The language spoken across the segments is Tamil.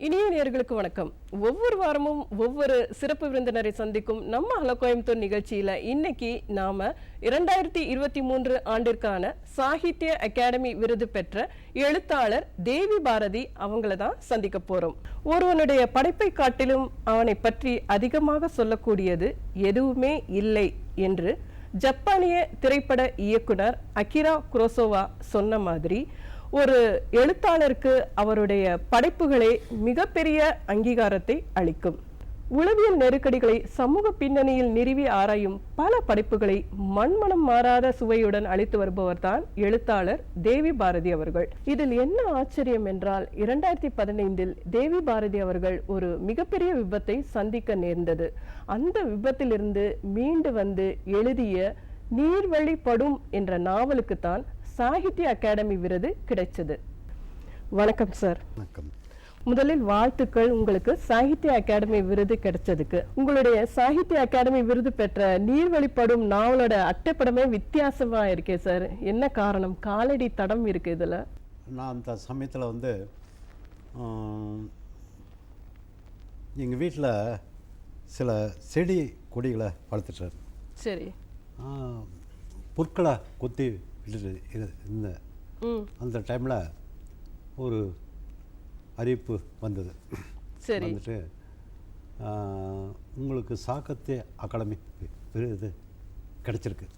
இனிய நேர்களுக்கு வணக்கம். ஒவ்வொரு வாரமும் ஒவ்வொரு சிறப்பு விருந்தினரை சந்திக்கும் நம்ம ஹலோ கோயம்புத்தூர் நிகழ்ச்சியில இன்னைக்கு நாம இரண்டாயிரத்தி இருபத்தி மூன்று ஆண்டிற்கான சாகித்ய அகாடமி விருது பெற்ற எழுத்தாளர் தேவி பாரதி அவங்கள தான் சந்திக்க போறோம். ஒருவனுடைய படைப்பை காட்டிலும் அவனை பற்றி அதிகமாக சொல்லக்கூடியது எதுவுமே இல்லை என்று ஜப்பானிய திரைப்பட இயக்குனர் அகிரா குரோசோவா சொன்ன மாதிரி ஒரு எழுத்தாளருக்கு அவருடைய படைப்புகளே மிகப்பெரிய அங்கீகாரத்தை அளிக்கும். உளவியல் நெருக்கடிகளை சமூக பின்னணியில் நிறுவி ஆராயும் பல படைப்புகளை மண்மனம் மாறாத சுவையுடன் அளித்து வருபவர்தான் எழுத்தாளர் தேவி பாரதி அவர்கள். இதில் என்ன ஆச்சரியம் என்றால் இரண்டாயிரத்தி பதினைந்தில் தேவி பாரதி அவர்கள் ஒரு மிகப்பெரிய விபத்தை சந்திக்க நேர்ந்தது. அந்த விபத்திலிருந்து மீண்டு வந்து எழுதிய நீர்வழி படும் என்ற நாவலுக்குத்தான் சாகித்ய அகாடமி விருது கிடைச்சது. வணக்கம் சார் வணக்கம். முதலில் வாழ்த்துக்கள். உங்களுக்கு சாகித்ய அகாடமி விருது கிடைச்சதுக்கு. உங்களுடைய சாகித்ய அகாடமி விருது பெற்ற நீர்வழிப்படும் நாவலோட அட்டைப்படமே வித்தியாசமா இருக்கே சார் என்ன காரணம்? காலடி தடம் இருக்கு இதுல. நான் அந்த சமயத்தில் வந்து எங்கள் வீட்டில் சில செடி கொடிகளை வளர்த்துட்டார். சரி. புற்களை கொத்தி விட்டுட்டு இரு- இருந்தேன். ம். அந்த டைமில் ஒரு அறிவிப்பு வந்தது. சரி. வந்துட்டு உங்களுக்கு சாக்கத்திய அகாடமி விருது கிடைச்சிருக்கு.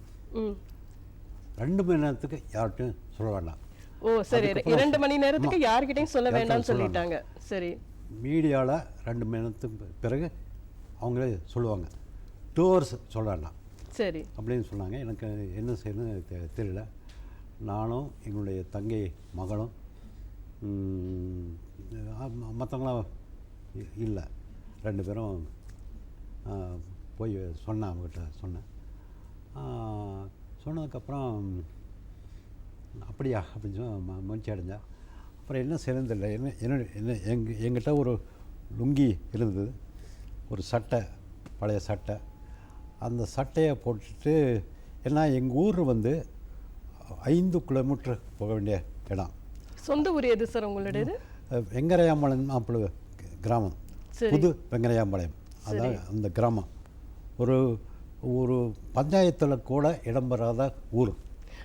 ரெண்டு மணி நேரத்துக்கு யார்கிட்டையும் சொல்ல வேண்டாம். ஓ சரி இரண்டு மணி நேரத்துக்கு. யார்கிட்டயும் சொல்ல வேண்டாம்னு சொல்ல சொல்லிட்டாங்க. சரி. மீடியாவில் ரெண்டு மணி நேரத்துக்கு பிறகு அவங்களே சொல்லுவாங்க. டூ ஹவர்ஸ் சொல்ல வேண்டாம். சரி. அப்படின்னு சொன்னாங்க. எனக்கு என்ன செய்யணும்னு தெ- தெரியல. நானும் எங்களுடைய தங்கை மகளும் மற்றவங்களாம் இல்லை. ரெண்டு பேரும் போய் சொன்னேன் அவங்ககிட்ட சொன்னேன். சொன்னதுக்கப்புறம் அப்படியா அப்படின்னு சொல்லி ம- மகிழ்ச்சி அடைஞ்சேன் அப்புறம் என்ன செய்யணும்னு தெரியல. என்ன என்ன என்ன எங் எங்கிட்ட ஒரு லுங்கி இருந்தது. ஒரு சட்டை பழைய சட்டை. அந்த சட்டையை போட்டுட்டு ஏன்னா எங்கள் ஊர் வந்து ஐந்து கிலோமீட்டர் போக வேண்டிய இடம். சொந்த ஊர் எது சார் உங்களுடையது வெங்கரையாம்பாளையம் அப்படி கிராமம். புது வெங்கரையாம்பாளையம். அதான் அந்த கிராமம். ஒரு ஒரு பஞ்சாயத்தில் கூட இடம்பெறாத ஊர்.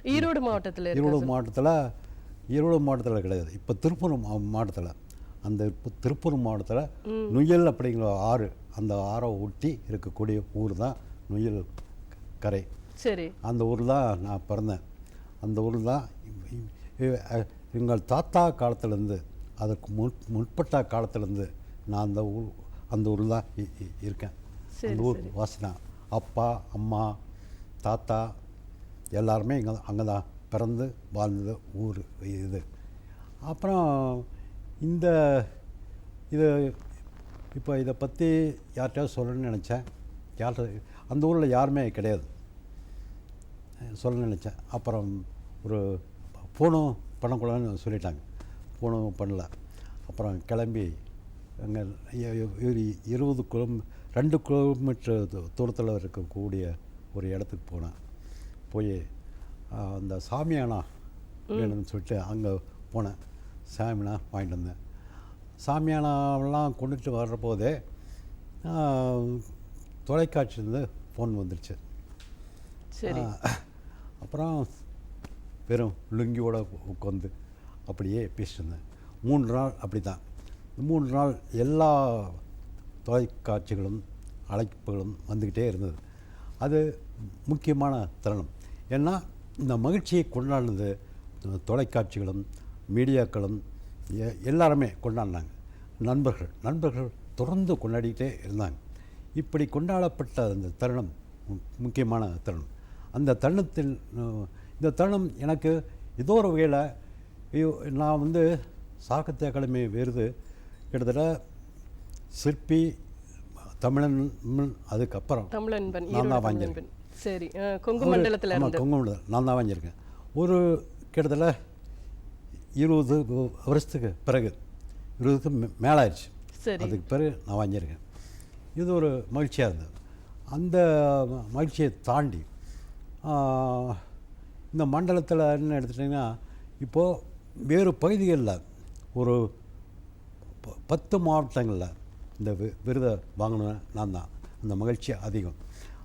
ஈரோடு மாவட்டத்துல ஈரோடு மாவட்டத்தில் ஈரோடு மாவட்டத்தில் கிடையாது. இப்போ திருப்பூர் மா- மாவட்டத்தில். அந்த இப்போ திருப்பூர் மாவட்டத்தில் நுயல் அப்படிங்கிற ஆறு அந்த ஆறை ஒட்டி இருக்கக்கூடிய ஊர் தான் நுயல் கரை. சரி. அந்த ஊர் தான் நான் பிறந்தேன். அந்த ஊர் தான் எங்கள் தாத்தா காலத்துலேருந்து அதுக்கு முன் முற்பட்ட காலத்துலேருந்து நான் அந்த ஊர் அந்த ஊரில் தான் இருக்கேன். அந்த ஊர் வாசிதான் அப்பா அம்மா தாத்தா எல்லாருமே இங்கே அங்கே தான் பிறந்து வாழ்ந்தது ஊர் இது. அப்புறம் இந்த இது இப்போ இதை பற்றி யார்கிட்டயாவது சொல்லணும்னு நினச்சேன். யார்கிட்ட அந்த ஊரில் யாருமே கிடையாது. சொல்ல நினச்சேன். அப்புறம் ஒரு ஃபோனும் பண்ணக்கூடாதுன்னு சொல்லிட்டாங்க. ஃபோனும் பண்ணல. அப்புறம் கிளம்பி அங்கே இருபது கிலோ ரெண்டு கிலோமீட்டர் தூரத்தில் இருக்கக்கூடிய ஒரு இடத்துக்கு போனேன். போய் அந்த சாமியானா வேணும்னு சொல்லிட்டு அங்கே போனேன். சாமியானா வாங்கிட்டு வந்தேன். சாமியானாவெல்லாம் கொண்டுட்டு வர்ற போதே தொலைக்காட்சியிலேருந்து ஃபோன் வந்துடுச்சு சரி. அப்புறம் வெறும் லுங்கியோட உட்காந்து அப்படியே பேசிட்டு இருந்தேன் மூன்று நாள் அப்படி தான் மூன்று நாள் எல்லா தொலைக்காட்சிகளும் அழைப்புகளும் வந்துக்கிட்டே இருந்தது. அது முக்கியமான தருணம். ஏன்னா இந்த மகிழ்ச்சியை கொண்டாடினது தொலைக்காட்சிகளும் மீடியாக்களும் எ- எல்லாருமே கொண்டாடினாங்க. நண்பர்கள் நண்பர்கள் தொடர்ந்து கொண்டாடிக்கிட்டே இருந்தாங்க. இப்படி கொண்டாடப்பட்ட அந்த தருணம் முக்கியமான தருணம். அந்த தருணத்தில் இந்த தருணம் எனக்கு ஏதோ ஒரு வகையில் நான் வந்து சாகித்ய அகாடமி விருது கிட்டத்தட்ட சிற்பி தமிழன் அதுக்கப்புறம் தமிழன்பன் நான் தான் வாங்கியிருக்கேன். சரி கொங்கு மண்டலத்துல ஆமா, இருந்து. கொங்கு மண்டலம் நான் தான் வாங்கியிருக்கேன். ஒரு கிட்டத்தட்ட இருபது வருஷத்துக்கு பிறகு இருபதுக்கு மே- மேல ஆயிடுச்சு சரி. அதுக்கு பிறகு நான் வாங்கியிருக்கேன். இது ஒரு மகிழ்ச்சியாக இருந்தது. அந்த மகிழ்ச்சியை தாண்டி இந்த மண்டலத்தில் என்ன எடுத்துட்டிங்கன்னா இப்போது வேறு பகுதிகளில் ஒரு ப- பத்து மாவட்டங்களில் இந்த வி விருதை வாங்கினேன் நான் தான். அந்த மகிழ்ச்சி அதிகம்.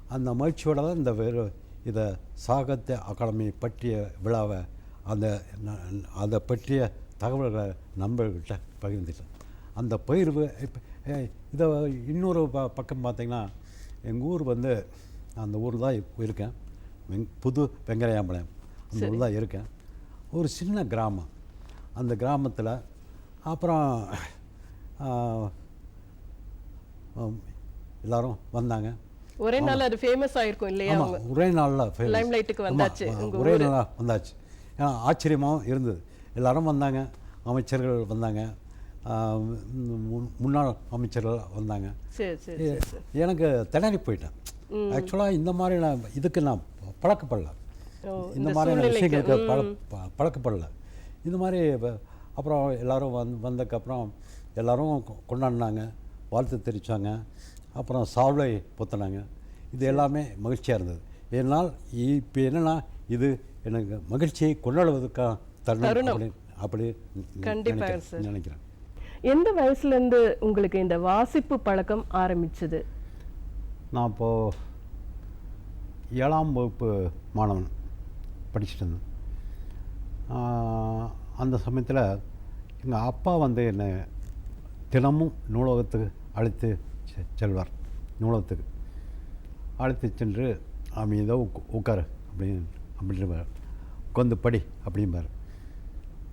அந்த மகிழ்ச்சியோட தான் இந்த விரு இதை சாகித்ய அகாடமி பற்றிய விழாவை அந்த அதை பற்றிய தகவல்களை நண்பர்கள்கிட்ட பகிர்ந்துட்டேன். அந்த பயிர்வு இப்போ இதை இன்னொரு ப பக்கம் பார்த்தீங்கன்னா எங்கள் ஊர் வந்து அந்த ஊர் தான் இருக்கேன். வெங் புது வெங்கரையாம்பாளையம் அந்த ஊர் தான் இருக்கேன். ஒரு சின்ன கிராமம். அந்த கிராமத்தில் அப்புறம் எல்லாரும் வந்தாங்க. ஒரே நாள் அது ஃபேமஸ் ஆயிருக்கும் இல்லையா ஒரே நாளில் வந்தாச்சு, ஒரே நாளாக வந்தாச்சு. ஏன்னா ஆச்சரியமாகவும் இருந்தது. எல்லாரும் வந்தாங்க. அமைச்சர்கள் வந்தாங்க. முன்னாள் அமைச்சர்கள் வந்தாங்க. எனக்கு திணறி போயிட்டேன். ஆக்சுவலாக இந்த மாதிரி நான் இதுக்கு நான் பழக்கப்படல. இந்த மாதிரியான விஷயங்களுக்கு பழ பழக்கப்படல. இந்த மாதிரி அப்புறம் எல்லாரும் வந் வந்ததுக்கப்புறம் எல்லாரும் கொண்டாடினாங்க. வாழ்த்து தெரிவித்தாங்க அப்புறம் சால்வை பொத்துனாங்க. இது எல்லாமே மகிழ்ச்சியாக இருந்தது. ஏனால் இப்போ என்னன்னா இது எனக்கு மகிழ்ச்சியை கொண்டாடுவதற்கான தருணம் தருணம். அப்படி. நினைக்கிறேன். எந்த வயசுலேருந்து உங்களுக்கு இந்த வாசிப்பு பழக்கம் ஆரம்பிச்சது? நான் இப்போது ஏழாம் வகுப்பு மாணவன் படிச்சுட்டு இருந்தேன். அந்த சமயத்தில் எங்கள் அப்பா வந்து என்னை தினமும் நூலகத்துக்கு அழைத்து செ- செல்வார். நூலகத்துக்கு அழைத்து சென்று அமைதியாக உக் உட்காரு அப்படின்னு அப்படின்பார் உட்காந்து படி அப்படிம்பார்.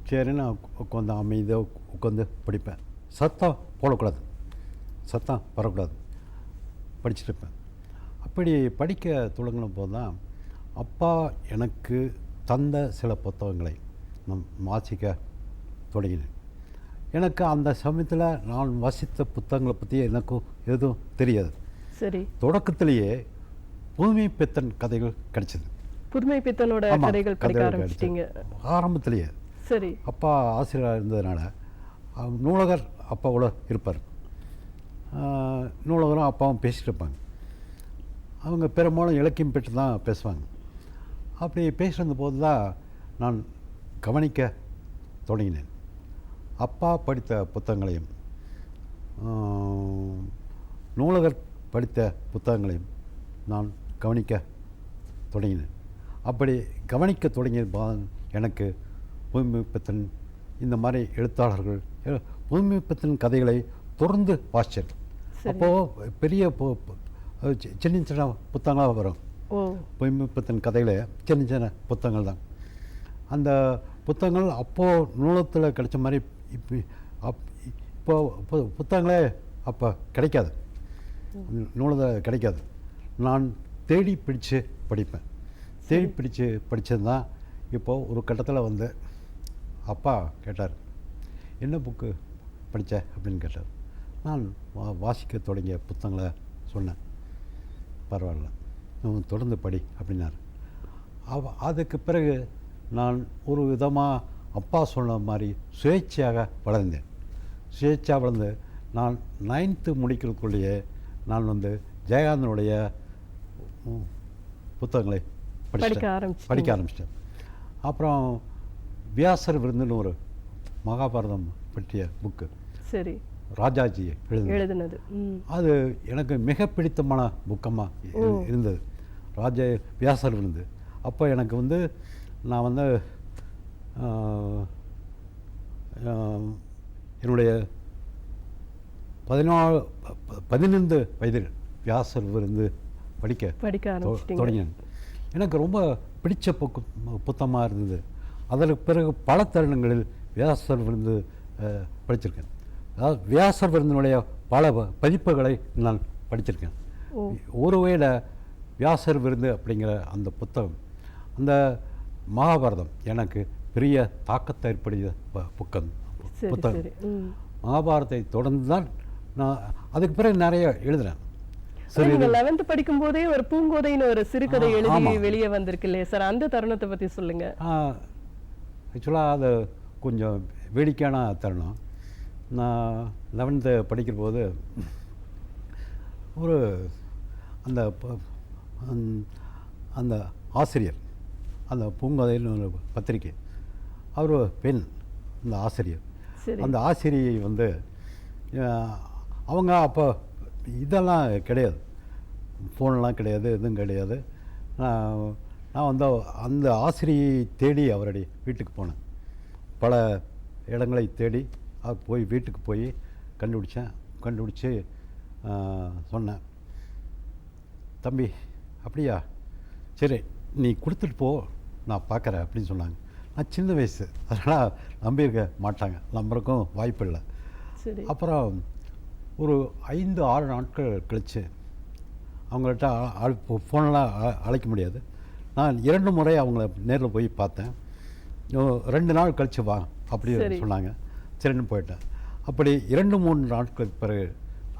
சரி நான் உட்காந்து அமைதியாக உட்காந்து படிப்பேன். சத்தம் போடக்கூடாது. சத்தம் வரக்கூடாது. படிச்சுட்டு இருப்பேன். அப்படி படிக்க தொடங்கின போது தான் அப்பா எனக்கு தந்த சில புத்தகங்களை நான் வாசிக்க தொடங்கினேன். எனக்கு அந்த சமயத்தில் நான் வாசித்த புத்தகங்களை பற்றி எனக்கும் எதுவும் தெரியாது. சரி. தொடக்கத்திலேயே பூமி பித்தன் கதைகள் கிடைச்சது. புதுமை பித்தனோட கதைகள். ஆரம்பத்திலேயே. சரி. அப்பா ஆசிரியராக இருந்ததுனால நூலகர் நூலகர் அப்பாவோட இருப்பார். நூலகரும் அப்பாவும் பேசிட்டு இருப்பாங்க. அவங்க பெரும்பாலும் இலக்கியம் பெற்று தான் பேசுவாங்க. அப்படி பேசியிருந்த போது தான் நான் கவனிக்க தொடங்கினேன். அப்பா படித்த புத்தகங்களையும் நூலகர் படித்த புத்தகங்களையும் நான் கவனிக்க தொடங்கினேன். அப்படி கவனிக்க தொடங்கியது பா- எனக்கு புதுமைப்பித்தன் இந்த மாதிரி எழுத்தாளர்கள் புதுமைப்பித்தன் கதைகளை தொடர்ந்து வாசிச்சேன் சரி. அப்போது பெரிய சின்ன சின்ன புத்தகங்களாக வரும். ஓ. பொய்மைப்பத்தின் கதைகளை சின்ன சின்ன புத்தகங்கள் தான். அந்த புத்தகங்கள் அப்போது நூலகத்தில் கிடைச்ச மாதிரி இப்போ அப் இப்போ புத்தகங்களே அப்போ கிடைக்காது. நூலகத்தில் கிடைக்காது. நான் தேடி பிடிச்சு படிப்பேன். தேடி பிடிச்சு படித்தது தான் இப்போது ஒரு கட்டத்தில் வந்து அப்பா கேட்டார் என்ன புக்கு படித்த அப்படின்னு கேட்டார். நான் வா வாசிக்க தொடங்கிய புத்தகங்களை சொன்னேன். பரவாயில்ல தொடர்ந்து படி அப்படின்னாரு. அவ அதுக்கு பிறகு நான் ஒரு விதமாக அப்பா சொன்ன மாதிரி சுயேட்சையாக வளர்ந்தேன். சுயேட்சையாக வளர்ந்து நான் நைன்த்து முடிக்கிறதுக்குள்ளேயே நான் வந்து ஜெயகாந்தனுடைய புத்தகங்களை படிக்க. ஆரம்பிச்சிட்டீங்க. படிக்க ஆரம்பிச்சிட்டேன். அப்புறம் வியாசர் விருந்துன்னு ஒரு மகாபாரதம் பற்றிய புக்கு சரி. ராஜாஜி எழுதின எழுதுனது. அது எனக்கு மிக பிடித்தமான புக்கமாக. இருந்தது. ராஜ வியாசர் விருந்து. அப்போ எனக்கு வந்து நான் வந்து என்னுடைய பதினாலு பதினைந்து வயதில் வியாசர் விருந்து படிக்க படிக்க தொடங்கினேன். எனக்கு ரொம்ப பிடிச்ச புக்கு புத்தகமாக இருந்தது. அதற்கு பிறகு பல தருணங்களில் வியாசர் விருந்து படிச்சிருக்கேன். அதாவது வியாசர் விருந்தினுடைய பல பதிப்புகளை நான் படிச்சிருக்கேன். ஒருவேளை வியாசர் விருந்து அப்படிங்கிற அந்த புத்தகம் அந்த மகாபாரதம் எனக்கு பெரிய தாக்கத்தை ஏற்படுத்திய புக்கம். சரி புத்தகம். சரி. மகாபாரதத்தை தொடர்ந்து தான் நான் அதுக்கு பிறகு நிறைய எழுதுனேன் ஆனா நீங்க லெவன்த் படிக்கும் போதே ஒரு பூங்கோதைன்னு ஒரு சிறுகதை எழுதி. வெளியே வந்திருக்கு இல்லையா? சார் அந்த தருணத்தை பத்தி சொல்லுங்க. ஆக்சுவலாக அது கொஞ்சம் வேடிக்கையான தருணம். நான் லெவன்த்து படிக்கிற போது ஒரு அந்த அந்த- ஆசிரியர் அந்த பூங்கதைன்னு ஒரு பத்திரிக்கை அவர் பெண் அந்த ஆசிரியர். சரி. அந்த ஆசிரியை வந்து அவங்க அப்போ இதெல்லாம் கிடையாது. ஃபோன்லாம் கிடையாது எதுவும் கிடையாது. நான் வந்து அந்த ஆசிரியை தேடி அவருடைய வீட்டுக்கு போனேன். பல இடங்களை தேடி அவர் போய் வீட்டுக்கு போய் கண்டுபிடிச்சேன். கண்டுபிடிச்சி சொன்னேன். தம்பி அப்படியா? சரி நீ கொடுத்துட்டு போ. நான் பார்க்குறேன் அப்படின்னு சொன்னாங்க. நான் சின்ன வயசு. அதனால் நம்பியிருக்க மாட்டாங்க. நம்புறக்கும் வாய்ப்பு இல்லை. சரி. அப்புறம் ஒரு ஐந்து ஆறு நாட்கள் கழிச்சு அவங்கள்ட்ட ஆள் ஃபோனெலாம் அழைக்க முடியாது. நான் இரண்டு முறை அவங்கள நேரில் போய் பார்த்தேன். ரெண்டு நாள் கழிச்சு வா அப்படி. சொன்னாங்க. சரின்னு போயிட்டேன் அப்படி இரண்டு மூன்று நாட்களுக்கு பிறகு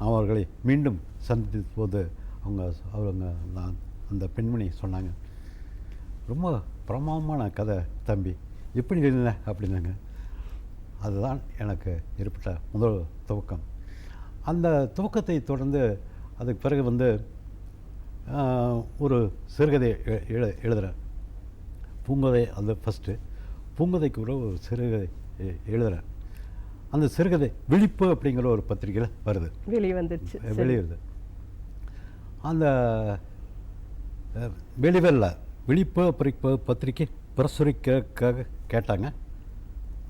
அவர்களை மீண்டும் சந்தித்த போது அவங்க அவங்க நான் அந்த பெண்மணி சொன்னாங்க ரொம்ப பிரமாதமான கதை தம்பி எப்படி இருந்த அப்படின்னாங்க. அதுதான் எனக்கு ஏற்பட்ட முதல் துவக்கம். அந்த துவக்கத்தை தொடர்ந்து அதுக்கு பிறகு வந்து ஒரு சிறுகதை எழு எழுதுகிறேன் பூங்கதை அது ஃபஸ்ட்டு பூங்கதைக்கு கூட ஒரு சிறுகதை எழுதுகிறேன் அந்த சிறுகதை விழிப்பு அப்படிங்கிற ஒரு பத்திரிக்கையில் வருது. வெளியே வந்துருச்சு சரி. வெளியிடுது அந்த வெளிவெல்ல விழிப்பு பத்திரிக்கை பத்திரிக்கை பிரசுரிக்கிறதுக்காக கேட்டாங்க.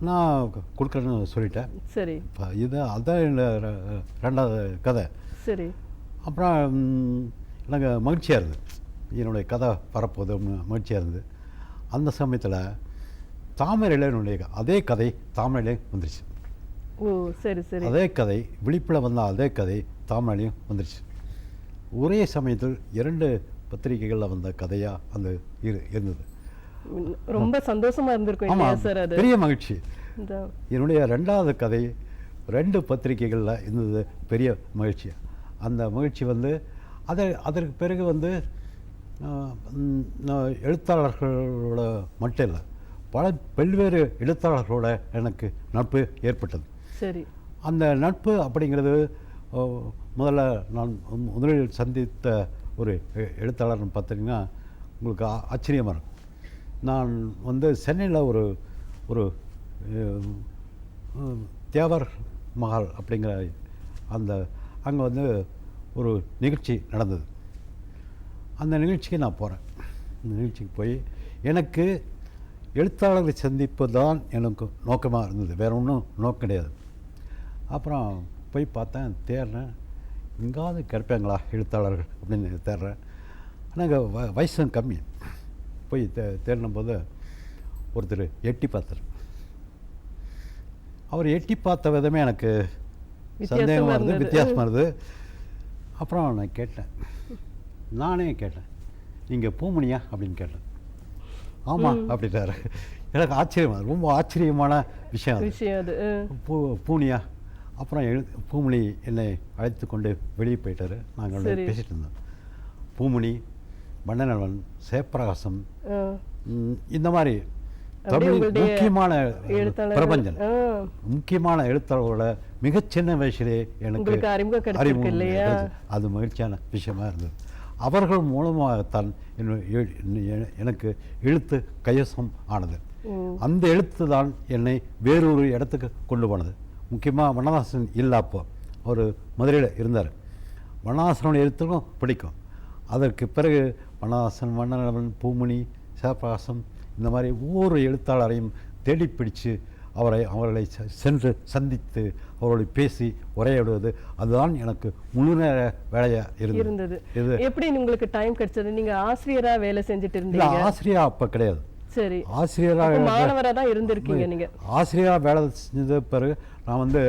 நான் கொடுக்குறேன்னு சொல்லிட்டேன். சரி. இது அதான் ரெண்டாவது கதை. சரி. அப்புறம் எனக்கு மகிழ்ச்சியாக இருந்தது. என்னுடைய கதை பரப்புவது மகிழ்ச்சியாக இருந்தது. அந்த சமயத்தில் தாமரையில் என்னுடைய அதே கதை தாமரையிலே வந்துருச்சு. ஓ சரி சரி. அதே கதை விழிப்பில் வந்த அதே கதை தாமரையிலையும் வந்துருச்சு. ஒரே சமயத்தில் இரண்டு பத்திரிகைகளில் வந்த கதையாக அந்த இரு இருந்தது. ரொம்ப சந்தோஷமா இருந்திருக்கும் ஆமாம் சார் அது? பெரிய மகிழ்ச்சி. என்னுடைய ரெண்டாவது கதை ரெண்டு பத்திரிகைகளில் இருந்தது பெரிய மகிழ்ச்சி அந்த மகிழ்ச்சி வந்து அதை அதற்கு பிறகு வந்து எழுத்தாளர்களோட மட்டும் இல்லை பல பல்வேறு எழுத்தாளர்களோட எனக்கு நட்பு ஏற்பட்டது. சரி. அந்த நட்பு அப்படிங்கிறது முதல்ல நான் முதலில் சந்தித்த ஒரு எழுத்தாளர்னு பார்த்தீங்கன்னா உங்களுக்கு ஆ- ஆச்சரியமா இருக்கும். நான் வந்து சென்னையில் ஒரு ஒரு தேவர் மஹால் அப்படிங்கிற அந்த அங்கே வந்து ஒரு நிகழ்ச்சி நடந்தது. அந்த நிகழ்ச்சிக்கு நான் போகிறேன் அந்த நிகழ்ச்சிக்கு போய் எனக்கு எழுத்தாளர்களை சந்திப்பு தான் எனக்கு நோக்கமாக இருந்தது. வேற ஒன்றும் நோக்கம் கிடையாது. அப்புறம் போய் பார்த்தேன் தேடுறேன். எங்காவது கிடைப்பாங்களா எழுத்தாளர்கள் அப்படின்னு தேடுறேன். ஆனால் வ வயசும் கம்மி. போய் தே தேடின போது ஒருத்தர் எட்டி பார்த்தார். அவர் எட்டி பார்த்த விதமே எனக்கு சந்தேகமாக இருந்தது. வித்தியாசமாக இருந்தது. அப்புறம் நான் கேட்டேன். நானே கேட்டேன். நீங்கள் பூமணியா? அப்படின்னு கேட்டேன். ஆமாம் அப்படின்ட்டாரு எனக்கு ஆச்சரியமா ரொம்ப ஆச்சரியமான விஷயம் விஷயம் அது. பூ பூனியா? அப்புறம் எழு பூமணி என்னை அழைத்து கொண்டு வெளியே போயிட்டாரு. நாங்கள் சரி. பேசிட்டு இருந்தோம். பூமணி வண்ணநலவன் சேப்பிரகாசம் இந்த மாதிரி தமிழ் முக்கியமான எழுத்தாளர்கள். பிரபஞ்சன். முக்கியமான எழுத்தாளர்களோட மிகச் சின்ன வயசுலேயே எனக்கு அறிமுகம். அது மகிழ்ச்சியான விஷயமா இருந்தது அவர்கள் மூலமாகத்தான் எனக்கு எழுத்து கையசம் ஆனது. அந்த எழுத்து தான் என்னை வேறொரு இடத்துக்கு கொண்டு போனது முக்கியமாக வண்ணதாசன் இல்லை அப்போ அவர் மதுரையில் இருந்தார் வண்ணதாசனுடைய எழுத்துக்கும் பிடிக்கும் அதற்கு பிறகு வண்ணதாசன் வண்ணநலவன் பூமணி சிவபிரகாசம் இந்த மாதிரி ஒவ்வொரு எழுத்தாளரையும் தேடி பிடிச்சு அவரை அவர்களை சென்று சந்தித்து அவர்களை பேசி உரையாடுவது அதுதான் எனக்கு முழு நேர வேலையாக இருந்தது. இது எப்படி உங்களுக்கு டைம் கிடைச்சது? நீங்க ஆசிரியரா வேலை செஞ்சுட்டு இருந்தீங்க. ஆசிரியர் அப்போ கிடையாது. சரி. ஆசிரியராக அப்ப மாணவரா தான் இருந்திருக்கீங்க நீங்க. ஆசிரியராக வேலை செஞ்ச பிறகு நான் வந்து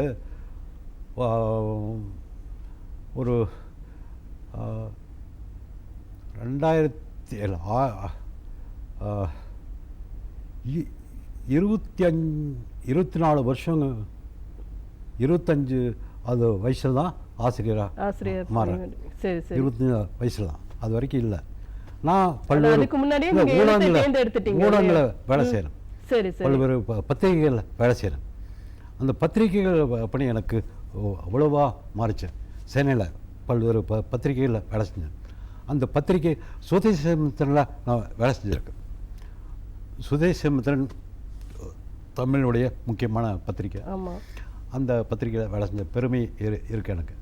ஒரு ரெண்டாயிரத்தி இருபத்தி அஞ்சு இருபத்தி நாலு வருஷங்க இருபத்தஞ்சு அது வயசில் தான் ஆசிரியராக ஆசிரியர் மாறேன் சரி சரி. இருபத்தி வயசில் தான். அது வரைக்கும் இல்லை. நான் பல்வேறு அதுக்கு முன்னாடியே இல்ல, நீங்க எழுத்தை ஊடகங்கள- தேர்ந்தெடுத்துட்டீங்க ஊடகங்கள இல்லையா? வேலை. செய்கிறேன் சரி பல்வேறு பத்திரிகைகளில் வேலை செய்கிறேன் அந்த பத்திரிகைகள் பணி எனக்கு அவ்வளவா மாறிச்சு. சென்னையில் பல்வேறு ப பத்திரிகைகளில் வேலை செஞ்சேன். அந்த பத்திரிகை சுதேசமித்திரனில் நான் வேலை செஞ்சுருக்கேன். சுதேசமித்திரன் தமிழுடைய முக்கியமான பத்திரிகை. ஆமா. அந்த பத்திரிக்கையில் வேலை செஞ்ச பெருமை இரு இருக்கு எனக்கு.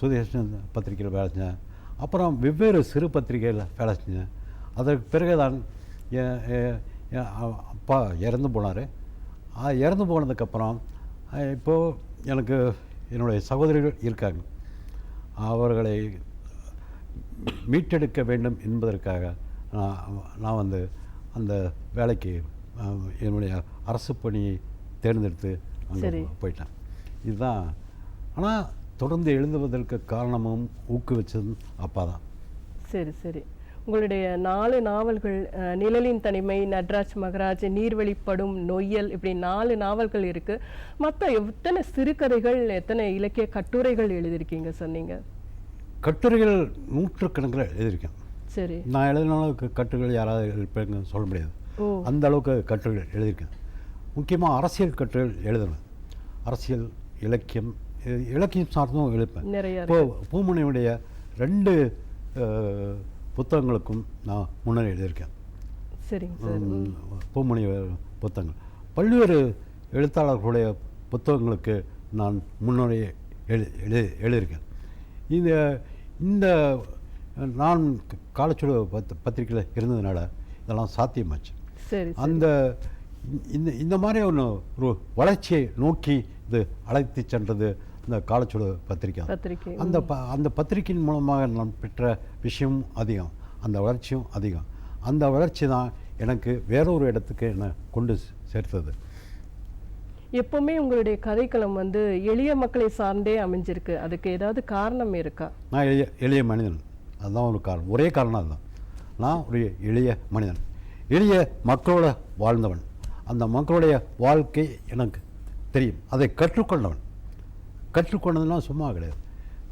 சுதேசன் பத்திரிக்கையில் வேலை செஞ்சேன் அப்புறம் வெவ்வேறு சிறு பத்திரிகையில் வேலை செஞ்சேன் அதற்கு பிறகு தான் என் அப்பா இறந்து போனார். இறந்து போனதுக்கப்புறம் இப்போது எனக்கு என்னுடைய சகோதரிகள் இருக்காங்க. அவர்களை மீட்டெடுக்க வேண்டும் என்பதற்காக நான் நான் வந்து அந்த வேலைக்கு என்னுடைய அரசு பணியை தேர்ந்தெடுத்து அங்கே சரி. போயிட்டேன். இதுதான். ஆனால் தொடர்ந்து எழுதுவதற்கு காரணமும் ஊக்குவிச்சதும் அப்பா தான். சரி சரி. உங்களுடைய நாலு நாவல்கள் நிழலின் தனிமை நட்ராஜ் மகராஜ் நீர்வழிப்படும் நொய்யல் இப்படி நாலு நாவல்கள் இருக்கு. மற்ற எத்தனை சிறுகதைகள் எத்தனை இலக்கிய கட்டுரைகள் எழுதியிருக்கீங்க சொன்னீங்க? கட்டுரைகள் நூற்றுக்கணக்கில் எழுதியிருக்கேன். சரி. நான் எழுதின அளவுக்கு கட்டுரைகள் யாராவது எழுதியிருப்பாங்கன்னு சொல்ல முடியாது. அந்த அளவுக்கு கட்டுரைகள் எழுதியிருக்கேன். முக்கியமாக அரசியல் கட்டுரைகள் எழுதுவேன் அரசியல் இலக்கியம் இலக்கியம் சார்ந்தும் எழுப்பேன் நிறைய இப்போ பூமணியுடைய ரெண்டு புத்தகங்களுக்கும் நான் முன்னரே எழுதியிருக்கேன். சார். பூமணி புத்தகங்கள். பல்வேறு எழுத்தாளர்களுடைய புத்தகங்களுக்கு நான் முன்னரே எழு எழு எழுதியிருக்கேன். இந்த இந்த நான் காலச்சுடு பத் பத்திரிக்கையில் இருந்ததுனால இதெல்லாம் சாத்தியமாச்சு. சரி அந்த இந்த- இந்த மாதிரி ஒன்று ஒரு வளர்ச்சியை நோக்கி இது அழைத்து சென்றது இந்த காலச்சுடு பத்திரிக்கை தான். பத்திரிகை அந்த ப அந்த பத்திரிகையின் மூலமாக நான் பெற்ற விஷயமும் அதிகம். அந்த வளர்ச்சியும் அதிகம். அந்த வளர்ச்சி தான் எனக்கு வேறொரு இடத்துக்கு என்னை கொண்டு சேர்த்தது. எப்பவுமே உங்களுடைய கதைக்களம் வந்து எளிய மக்களை சார்ந்தே அமைஞ்சிருக்கு. அதுக்கு ஏதாவது காரணம் இருக்கா? நான் எளிய எளிய மனிதன். அதுதான் ஒரு காரணம். ஒரே காரணம் அதுதான். நான் ஒரு எளிய மனிதன். எளிய மக்களோட வாழ்ந்தவன். அந்த மக்களுடைய வாழ்க்கை எனக்கு தெரியும். அதை கற்றுக்கொண்டவன். கற்றுக்கொண்டதுலாம் சும்மா கிடையாது.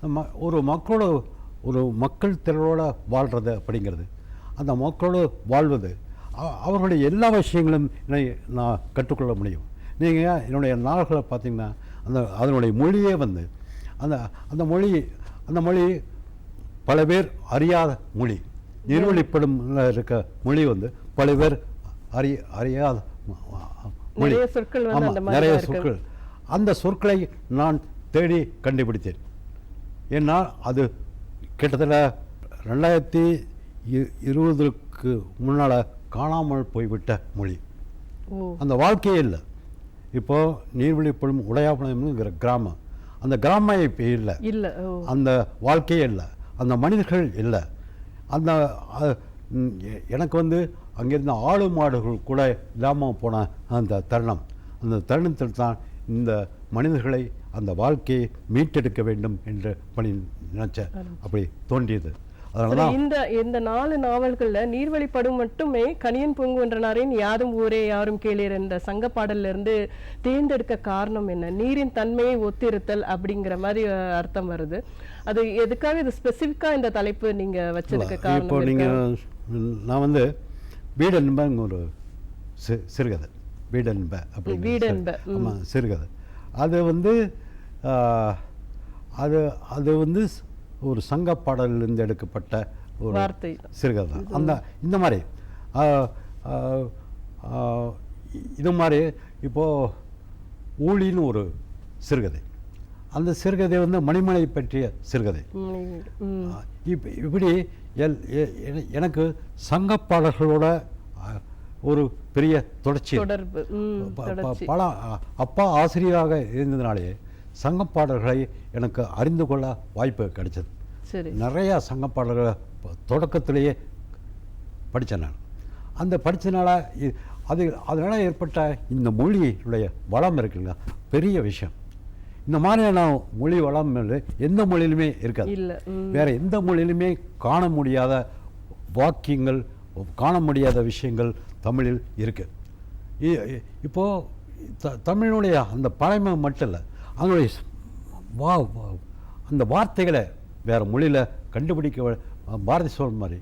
ம ஒரு மக்களோட ஒரு மக்கள் திரளோட வாழ்கிறது அப்படிங்கிறது. அந்த மக்களோடு வாழ்வது அவர்களுடைய எல்லா விஷயங்களும் என்னை நான் கற்றுக்கொள்ள முடியும். நீங்கள் என்னுடைய நாள்களை பார்த்தீங்கன்னா அந்த அதனுடைய மொழியே வந்து அந்த அந்த மொழி அந்த மொழி பல பேர் அறியாத மொழி. நீர்வழிப்படும் இருக்க மொழி வந்து பல பேர் அறி அறியாத மொழி. நிறைய சொற்கள் வந்து ஆமா, அந்த மாதிரி நிறைய. சொற்கள். அந்த சொற்களை நான் தேடி கண்டுபிடித்தேன். ஏன்னா அது கிட்டத்தட்ட ரெண்டாயிரத்தி இருபதுக்கு முன்னால் காணாமல் போய்விட்ட மொழி. அந்த வாழ்க்கையே இல்லை. இப்போது நீர்வழிப்படும் உடையாபுரம்ங்கிற கிராமம். அந்த கிராமம் இப்போ இல்லை. இல்ல அந்த வாழ்க்கையே இல்லை. அந்த மனிதர்கள் இல்லை. அந்த எனக்கு வந்து அங்கிருந்த ஆடு மாடுகள் கூட இல்லாமல் போன அந்த தருணம். அந்த தருணத்தில் தான் இந்த மனிதர்களை அந்த வாழ்க்கையை மீட்டெடுக்க வேண்டும் என்று பணி நினைச்சேன் அப்படி தோன்றியது. இந்த இந்த நாலு நாவல்கள்ல நீர்வழிப்படும் மட்டுமே கணியன் பூங்குன்றனாரின் யாதும் ஊரே யாரும் கேளீர் என்ற சங்க பாடல்ல இருந்து தேர்ந்தெடுக்க காரணம் என்ன? நீரின் தன்மையை ஒத்திருத்தல் அப்படிங்கிற மாதிரி அர்த்தம் வருது. அது எதுக்காக இது ஸ்பெசிஃபிக்கா இந்த தலைப்பு நீங்க வச்சதுக்கு இப்போ காரணம்? நீங்கள் நான் வந்து வீடன்பங்க ஒரு சி சிறுகதை. வீடன்ப அப்படிங்கிற வீடன்ப, சிறு- ஆமா சிறுகதை. அது வந்து அது அது வந்து ஒரு சங்க பாடலிலிருந்து எடுக்கப்பட்ட ஒரு வார்த்தை. சிறுகதை. தான் அந்த இந்த மாதிரி இது மாதிரி இப்போது ஊழின்னு ஒரு சிறுகதை. அந்த சிறுகதை வந்து மணிமலை பற்றிய சிறுகதை. இப்போ இப்படி எல் எனக்கு சங்கப்பாடல்களோட ஒரு பெரிய தொடர்ச்சி. பல அப்பா ஆசிரியராக இருந்ததுனாலே சங்கப்பாடல்களை எனக்கு அறிந்து கொள்ள வாய்ப்பு கிடைச்சது. நிறையா சங்கப்பாடல்களை தொடக்கத்திலேயே படித்தேன் நான் அந்த படித்தனால அது அதனால் ஏற்பட்ட இந்த மொழியுடைய வளம் இருக்குங்க. பெரிய விஷயம். இந்த மாதிரியான மொழி வளம் எந்த மொழியிலுமே இருக்காது. வேற எந்த மொழியிலுமே காண முடியாத வாக்கியங்கள் காண முடியாத விஷயங்கள் தமிழில் இருக்கு இ- இ- இப்போ த தமிழினுடைய அந்த பழமை மட்டும் இல்லை அதனுடைய வா அந்த வார்த்தைகளை வேற மொழியில் கண்டுபிடிக்க பாரதி சொல் மாதிரி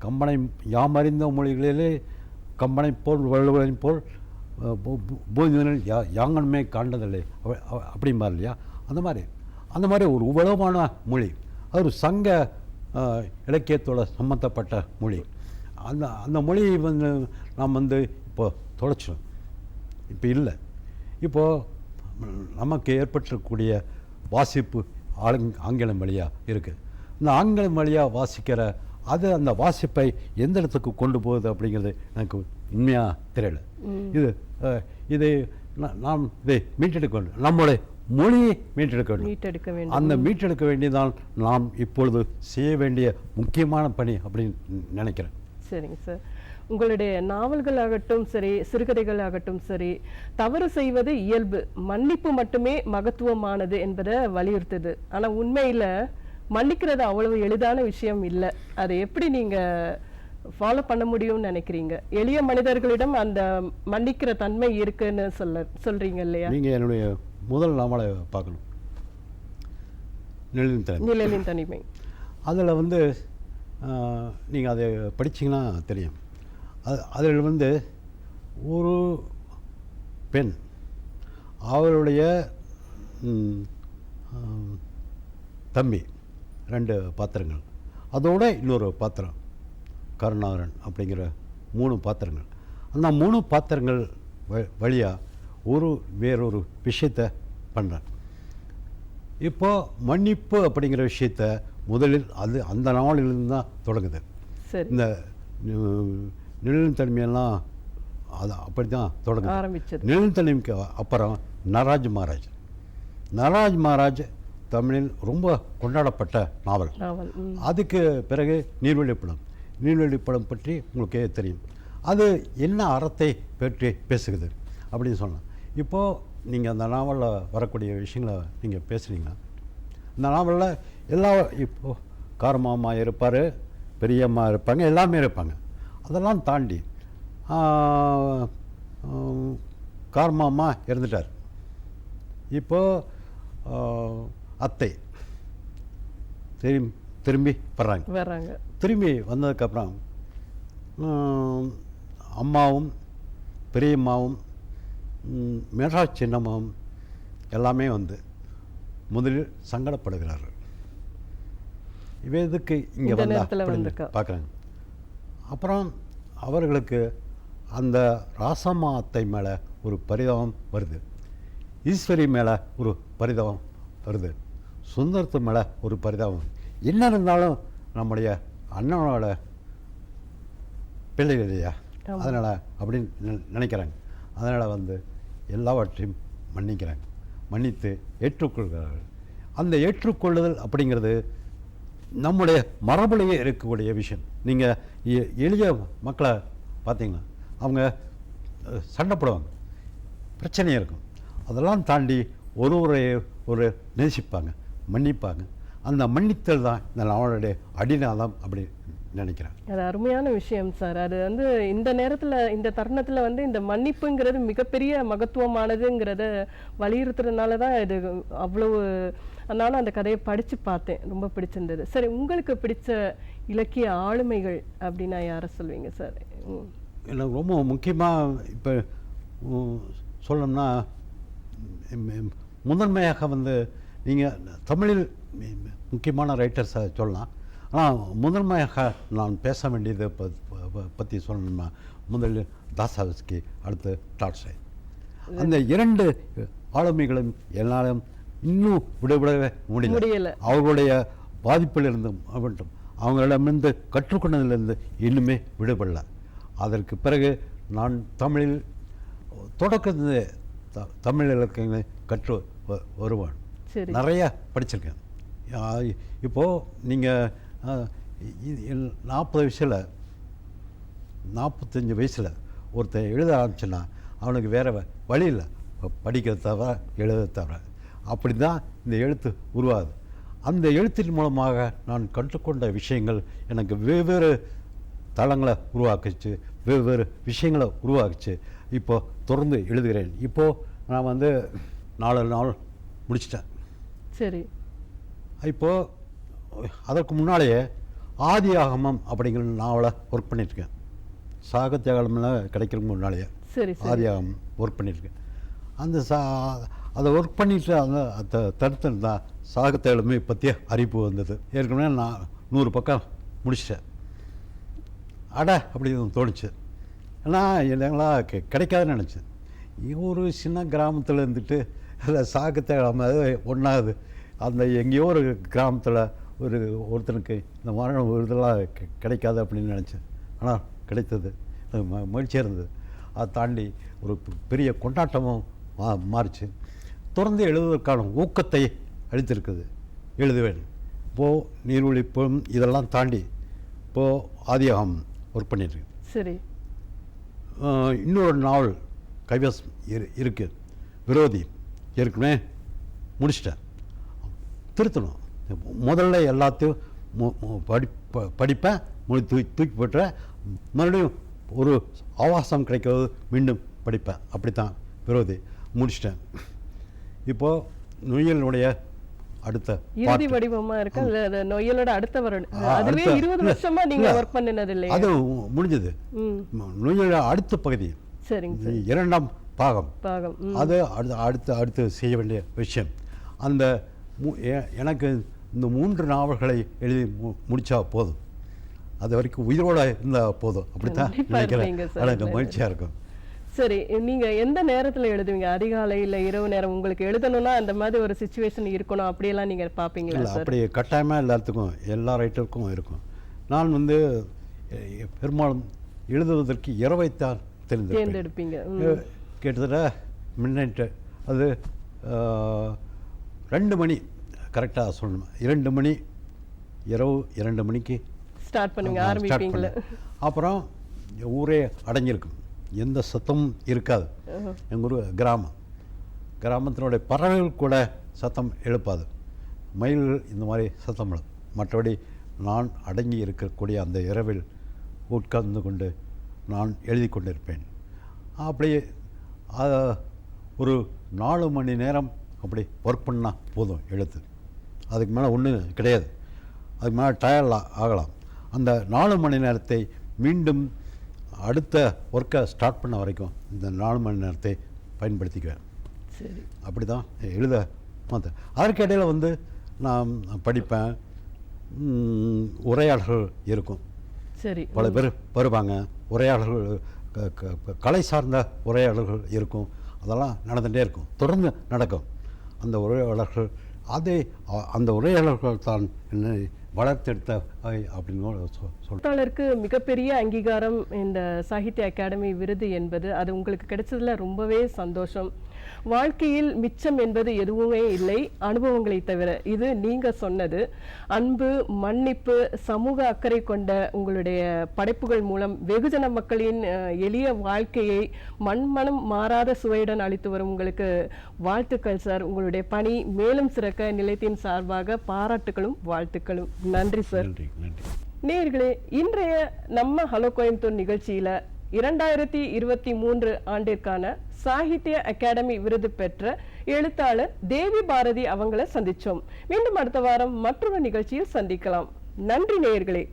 கம்பனை யாமறிந்த மொழிகளிலே கம்பனை போல் வள்ளுவனை போல் அஹ், யா யாங்கனுமே காண்டதில்லை. அவ- அப்படிம்பார் இல்லையா? அந்த மாதிரி. அந்த மாதிரி ஒரு உபலமான மொழி. அது ஒரு சங்க இலக்கியத்தோட சம்மந்தப்பட்ட மொழி. அந்த அந்த மொழி வந்து நாம் வந்து இப்போ தொலைச்சிடும் இப்போ இல்லை. இப்போது நமக்கு ஏற்பட்டிருக்கக்கூடிய வாசிப்பு ஆங் ஆங்கிலம் வழியாக இருக்குது இந்த ஆங்கிலம் வழியாக வாசிக்கிற அது அந்த வாசிப்பை எந்த இடத்துக்கு கொண்டு போகுது அப்படிங்கிறது எனக்கு உண்மையாக தெரியல. இது இது நாம் இதை மீட்டெடுக்க வேண்டும். நம்முடைய மொழியை மீட்டெடுக்க வேண்டும். மீட்டெடுக்க வேண்டும். அந்த மீட்டெடுக்க வேண்டியதான் நாம் இப்பொழுது செய்ய வேண்டிய முக்கியமான பணி அப்படின்னு நினைக்கிறேன். சரிங்க சார். உங்களுடைய நாவல்கள் ஆகட்டும் சரி சிறுகதைகள் ஆகட்டும் சரி தவறு செய்வது இயல்பு. மன்னிப்பு மட்டுமே மகத்துவமானது என்பதை வலியுறுத்துது. ஆனா உண்மையில மன்னிக்கிறது அவ்வளவு எளிதான விஷயம் இல்லை. அதை எப்படி நீங்க ஃபாலோ பண்ண முடியும்னு நினைக்கிறீங்க? எளிய மனிதர்களிடம் அந்த மன்னிக்கிற தன்மை இருக்குன்னு சொல்ல சொல்றீங்க இல்லையா? நீங்கள் என்னுடைய முதல் நாவலை பார்க்கணும். நெல்லின் திறன் நிழலின் தனிமை. அதில் வந்து நீங்கள் அதை படிச்சீங்கன்னா தெரியும். அது அதில் வந்து ஒரு பெண் ஆ, தம்பி ரெண்டு பாத்திரங்கள். அதோட இன்னொரு பாத்திரம். கருணாகரன் அப்படிங்கிற மூணு பாத்திரங்கள். அந்த மூணு பாத்திரங்கள் வ வழியாக ஒரு வேறொரு விஷயத்தை பண்ணுறேன் இப்போ மன்னிப்பு அப்படிங்கிற விஷயத்த முதலில் அது அந்த நாளிலிருந்து தான் தொடங்குது. இந்த நிழல் தனிமையெல்லாம் அது அப்படி தான் தொடங்குது. ஆரம்பிச்சது. நிழல் தனிமைக்கு அப்புறம் நராஜ் மகாராஜ் நராஜ் மகாராஜ் தமிழில் ரொம்ப கொண்டாடப்பட்ட நாவல். அதுக்கு பிறகு நீர்வழிப்படம் நீர்வழிப்படம் பற்றி உங்களுக்கே தெரியும். அது என்ன அறத்தை பற்றி பேசுகிறது? அப்படின்னு சொல்லலாம் இப்போது நீங்கள் அந்த நாவலில் வரக்கூடிய விஷயங்களை நீங்கள் பேசுனீங்கன்னா இந்த நாவலில் எல்லா இப்போது காரமாமா இருப்பார் பெரியம்மா இருப்பாங்க எல்லாமே இருப்பாங்க. அதெல்லாம் தாண்டி காரமாமா இறந்துட்டார். இப்போது அத்தை திரும்பி திரும்பி வர்றாங்க. வர்றாங்க. திரும்பி வந்ததுக்கப்புறம் அம்மாவும் பெரியம்மாவும் ம், மெட்ரா சின்னம்மாவும் எல்லாமே வந்து முதலில் சங்கடப்படுகிறார்கள். இவ எதுக்கு இங்கே வந்தா. பார்க்குறாங்க அப்புறம் அவர்களுக்கு அந்த ராசம்மா அத்தை மேலே ஒரு பரிதாபம் வருது. ஈஸ்வரி மேலே ஒரு பரிதாபம் வருது. சுந்தரத்து மேலே ஒரு பரிதாபம். என்ன இருந்தாலும் நம்முடைய அண்ணனோட பிள்ளை இல்லையா. அதனால் அப்படின்னு நினை- நினைக்கிறாங்க அதனால் வந்து எல்லாவற்றையும் மன்னிக்கிறாங்க மன்னித்து ஏற்றுக்கொள்கிறார்கள். அந்த ஏற்றுக்கொள்ளுதல் அப்படிங்கிறது நம்முடைய மரபுலேயே இருக்கக்கூடிய விஷயம். நீங்கள் எளிய மக்களை பார்த்தீங்கன்னா அவங்க அஹ், சண்டை போடுவாங்க பிரச்சனை இருக்கும். அதெல்லாம் தாண்டி ஒருவரை ஒரு நேசிப்பாங்க மன்னிப்பாங்க. அந்த மன்னித்தல் தான் இந்த நாவலுடைய அடிநாதம் அப்படி நினைக்கிறேன் அது அருமையான விஷயம் சார். அது வந்து இந்த நேரத்துல இந்த தருணத்துல வந்து இந்த மன்னிப்புங்கிறது மிகப்பெரிய மகத்துவமானதுங்கிறத வலியுறுத்துறதுனால தான் இது அவ்வளவு அதனால அந்த கதையை படிச்சு பார்த்தேன். ரொம்ப பிடிச்சிருந்தது. சரி உங்களுக்கு பிடிச்ச இலக்கிய ஆளுமைகள் அப்படின்னா யாரை சொல்வீங்க சார். எனக்கு ரொம்ப முக்கியமாக இப்போ சொல்லணும்னா முதன்மையாக வந்து நீங்கள் தமிழில் முக்கியமான ரைட்டர்ஸை சொல்லலாம். ஆனால் முதன்மையாக நான் பேச வேண்டியதை பற்றி சொல்லணும்னா முதலில் தாசாவஸ்கி அடுத்து டாட்ஸை அந்த இரண்டு ஆளுமைகளும் என்னாலும் இன்னும் விடவிடவே முடியல. அவர்களுடைய பாதிப்பிலிருந்து மட்டும் அவங்களிடமிருந்து கற்றுக்கொண்டதிலிருந்து இன்னுமே விடுபடல. அதற்கு பிறகு நான் தமிழில் தொடக்கத்திலே த- தமிழ் இலக்கியங்களை கற்று வ- வருவேன். நிறைய படிச்சிருக்கேன். இப்போது நீங்கள் நாற்பது வயசில் நாற்பத்தஞ்சு வயசில் ஒருத்தன் எழுத ஆரம்பிச்சுன்னா அவனுக்கு வேறு வழி இல்லை. படிக்கிறத தவிர எழுத தவிர. அப்படி தான் இந்த எழுத்து உருவாகுது. அந்த எழுத்தின் மூலமாக நான் கற்றுக்கொண்ட விஷயங்கள் எனக்கு வெவ்வேறு தளங்களை உருவாக்குச்சு வெவ்வேறு விஷயங்களை உருவாக்குச்சு. இப்போ தொடர்ந்து எழுதுகிறேன். இப்போது நான் வந்து நாலு நாள் முடிச்சிட்டேன். சரி. இப்போது அதற்கு முன்னாலேயே ஆதி ஆகமம் அப்படிங்கிற நாவலை ஒர்க் பண்ணியிருக்கேன் சாகித்யகாலமில் கிடைக்கிறதுக்கு முன்னாலேயே சரி ஆதி ஆகமம் ஒர்க் பண்ணியிருக்கேன் அந்த சா அதை ஒர்க் பண்ணிட்டு அந்த தடுத்திருந்தா சாகித்யகாலமே பற்றிய அறிவிப்பு வந்தது. ஏற்கனவே நான் நூறு பக்கம் முடிச்சிட்டேன். அட அப்படின்னு தோணுச்சு. என்னங்களா கெ- கிடைக்காதுன்னு நினச்சேன். ஒரு சின்ன கிராமத்தில் இருந்துட்டு அதில் சாக்கத்தை நம்ம ஒன்றாவது அந்த எங்கேயோ ஒரு கிராமத்தில் ஒரு ஒருத்தனுக்கு இந்த மரண விருதெல்லாம் கிடைக்காது அப்படின்னு நினச்சேன். ஆனால் கிடைத்தது. ம- மகிழ்ச்சியாக இருந்தது. அதை தாண்டி ஒரு பெ- பெரிய கொண்டாட்டமும் மா மாறிச்சு. தொடர்ந்து எழுதுவதற்கான ஊக்கத்தை அளித்திருக்குது. எழுதுவேன் இப்போது நீர்வழிப்பும் இதெல்லாம் தாண்டி இப்போது ஆதியாகம் ஒர்க் பண்ணிட்டுருக்கேன் சரி. இன்னொரு நாவல் கைவசம் இரு இருக்கு. விரோதி. ஏற்கனவே முடிச்சிட்டேன். திருத்தணும். முதல்ல எல்லாத்தையும் படி படிப்பேன். முடி தூக்கி தூக்கி போட்டுறேன் மறுபடியும் ஒரு அவகாசம் கிடைக்கிறது மீண்டும் படிப்பேன். அப்படித்தான் விரோதி முடிச்சிட்டேன். இப்போது நுயலினுடைய அடுத்த இறுதி part. வடிவமா இருக்கு. அது நொயலோட அடுத்த வருடம் அதுவே இருபது இல்ல, வருஷமா நீங்க இல்ல. ஒர்க் பண்ணினது இல்லையா அது முடிஞ்சது. ம். நுயலோட அடுத்த பகுதி. சரிங்க சார். இரண்டாம் பாகம். பாகம். அது அடுத்து அடுத்து அடுத்து செய்ய வேண்டிய விஷயம். அந்த எனக்கு இந்த மூன்று நாவல்களை எழுதி மு முடிச்சா போதும். அது வரைக்கும் உயிரோட இருந்தால் போதும். அப்படித்தான் நினைக்கிறேன். எனக்கு மகிழ்ச்சியாக இருக்கும். சரி நீங்க எந்த நேரத்துல எழுதுவீங்க? அதிகாலை இல்ல இரவு நேரம் உங்களுக்கு எழுதணும்னா அந்த மாதிரி ஒரு சுச்சுவேஷன் இருக்கணும். அப்படியெல்லாம் நீங்க பாப்பீங்களா இல்லை அப்படி கட்டாயமாக எல்லாத்துக்கும் எல்லா ரைட்டருக்கும் இருக்கும். நான் வந்து பெரும்பாலும் எழுதுவதற்கு இரவைத்தான் தெரிந்து தேர்ந்தெடுப்பீங்க. கிட்டத்தட்ட மின்னட்டு அது ரெண்டு மணி கரெக்டாக சொல்லணும். இரண்டு மணி இரவு இரண்டு மணிக்கு ஸ்டார்ட் start ஆரம்பிப்பீங்களா. அப்புறம் ஊரே அடங்கியிருக்கும். எந்த சத்தமும் இருக்காது. எங்கள் ஊர் கிராமம். கிராமத்தினுடைய பறவைகள் கூட சத்தம் எழுப்பாது. மயில்கள் இந்த மாதிரி சத்தம் எழும் மற்றபடி நான் அடங்கி இருக்கக்கூடிய அந்த இரவில் உட்கார்ந்து கொண்டு நான் எழுதி கொண்டிருப்பேன். அப்படியே ஒரு நாலு மணி நேரம் அப்படி ஒர்க் பண்ணால் போதும் எழுத்து. அதுக்கு மேலே ஒன்றும் கிடையாது. அதுக்கு மேலே டயர்ட் ஆகலாம். அந்த நாலு மணி நேரத்தை மீண்டும் அடுத்த ஒர்க்கை ஸ்டார்ட் பண்ண வரைக்கும் இந்த நாலு மணி நேரத்தை பயன்படுத்திக்குவேன். சரி. அப்படி தான் எழுத மாற்ற அதற்கு இடையில் வந்து நான் படிப்பேன். உரையாடல்கள் இருக்கும். சரி. பல பேர் வருவாங்க. உரையாடல்கள் கலை சார்ந்த உரையாடல்கள் இருக்கும். அதெல்லாம் நடந்துகிட்டே இருக்கும். தொடர்ந்து நடக்கும். அந்த உரையாளர்கள் அதை அ- அந்த உரையாளர்கள் தான் என்னை வளர்த்தெடுத்த அப்படின்னு மிகப்பெரிய அங்கீகாரம் இந்த சாகித்ய அகாடமி விருது என்பது அது உங்களுக்கு கிடைச்சதுல ரொம்பவே சந்தோஷம். வாழ்க்கையில் மிச்சம் என்பது எதுவுமே இல்லை அனுபவங்களை தவிர. இது நீங்க சொன்னது. அன்பு மன்னிப்பு சமூக அக்கறை கொண்ட உங்களுடைய படைப்புகள் மூலம் வெகுஜன மக்களின் எளிய வாழ்க்கையை மண்மனம் மாறாத சுவையுடன் அளித்து வரும் உங்களுக்கு வாழ்த்துக்கள் சார். உங்களுடைய பணி மேலும் சிறக்க நிலையத்தின் சார்பாக பாராட்டுகளும் வாழ்த்துக்களும். நன்றி சார். நன்றி. நன்றி. நேர்களே இன்றைய நம்ம ஹலோ கோயம்புத்தூர் நிகழ்ச்சியில இரண்டாயிரத்தி இருபத்தி மூன்று ஆண்டிற்கான சாகித்ய அகாடமி விருது பெற்ற எழுத்தாளர் தேவி பாரதி அவங்கள சந்திச்சோம். மீண்டும் அடுத்த வாரம் மற்றொரு நிகழ்ச்சியில் சந்திக்கலாம். நன்றி நேயர்களே.